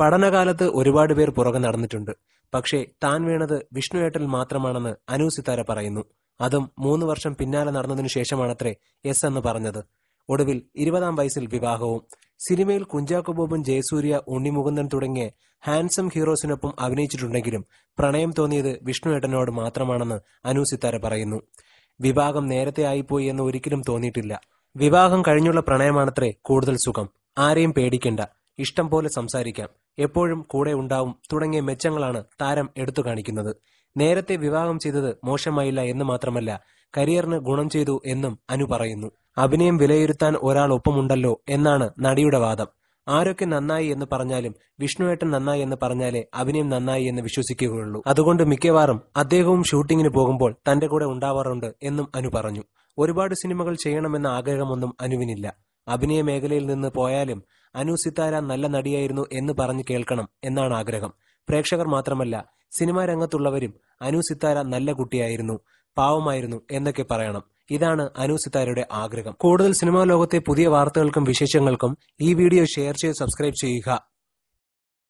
പഠനകാലത്ത് ഒരുപാട് പേർ പുറകെ നടന്നിട്ടുണ്ട്. പക്ഷേ താൻ വീണത് വിഷ്ണുവേട്ടൽ മാത്രമാണെന്ന് അനു സിത്താര പറയുന്നു. അതും മൂന്ന് വർഷം പിന്നാലെ നടന്നതിനു ശേഷമാണത്രേ എസ് എന്ന് പറഞ്ഞത്. ഒടുവിൽ ഇരുപതാം വയസ്സിൽ വിവാഹവും. സിനിമയിൽ കുഞ്ചാക്കോ ബോബൻ ജയസൂര്യ ഉണ്ണിമുകുന്ദൻ തുടങ്ങിയ ഹാൻസം ഹീറോസിനൊപ്പം അഭിനയിച്ചിട്ടുണ്ടെങ്കിലും പ്രണയം തോന്നിയത് വിഷ്ണുവേട്ടനോട് മാത്രമാണെന്ന് അനു സിത്താര പറയുന്നു. വിവാഹം നേരത്തെ ആയിപ്പോയി എന്ന് ഒരിക്കലും തോന്നിയിട്ടില്ല. വിവാഹം കഴിഞ്ഞുള്ള പ്രണയമാണത്രേ കൂടുതൽ സുഖം. ആരെയും പേടിക്കണ്ട. ഇഷ്ടം പോലെ സംസാരിക്കാം. എപ്പോഴും കൂടെ ഉണ്ടാവും തുടങ്ങിയ മെച്ചങ്ങളാണ് താരം എടുത്തു കാണിക്കുന്നത്. നേരത്തെ വിവാഹം ചെയ്തത് മോശമായില്ല എന്ന് മാത്രമല്ല കരിയറിന് ഗുണം ചെയ്തു എന്നും അനു പറയുന്നു. അഭിനയം വിലയിരുത്താൻ ഒരാൾ ഒപ്പമുണ്ടല്ലോ എന്നാണ് നടിയുടെ വാദം. ആരൊക്കെ നന്നായി എന്ന് പറഞ്ഞാലും വിഷ്ണുവേട്ടൻ നന്നായി എന്ന് പറഞ്ഞാലേ അഭിനയം നന്നായി എന്ന് വിശ്വസിക്കുകയുള്ളൂ. അതുകൊണ്ട് മിക്കവാറും അദ്ദേഹവും ഷൂട്ടിങ്ങിന് പോകുമ്പോൾ തന്റെ കൂടെ ഉണ്ടാവാറുണ്ട് എന്നും അനു പറഞ്ഞു. ഒരുപാട് സിനിമകൾ ചെയ്യണമെന്ന ആഗ്രഹമൊന്നും അനുവിനില്ല. അഭിനയ മേഖലയിൽ നിന്ന് പോയാലും അനു സിത്താര നല്ല നടിയായിരുന്നു എന്ന് പറഞ്ഞു കേൾക്കണം എന്നാണ് ആഗ്രഹം. പ്രേക്ഷകർ മാത്രമല്ല സിനിമാ രംഗത്തുള്ളവരും അനു സിത്താര നല്ല കുട്ടിയായിരുന്നു പാവമായിരുന്നു എന്നൊക്കെ പറയണം. ഇതാണ് അനു സിത്താരയുടെ ആഗ്രഹം. കൂടുതൽ സിനിമാ ലോകത്തെ പുതിയ വാർത്തകൾക്കും വിശേഷങ്ങൾക്കും ഈ വീഡിയോ ഷെയർ ചെയ്ത് സബ്സ്ക്രൈബ് ചെയ്യുക.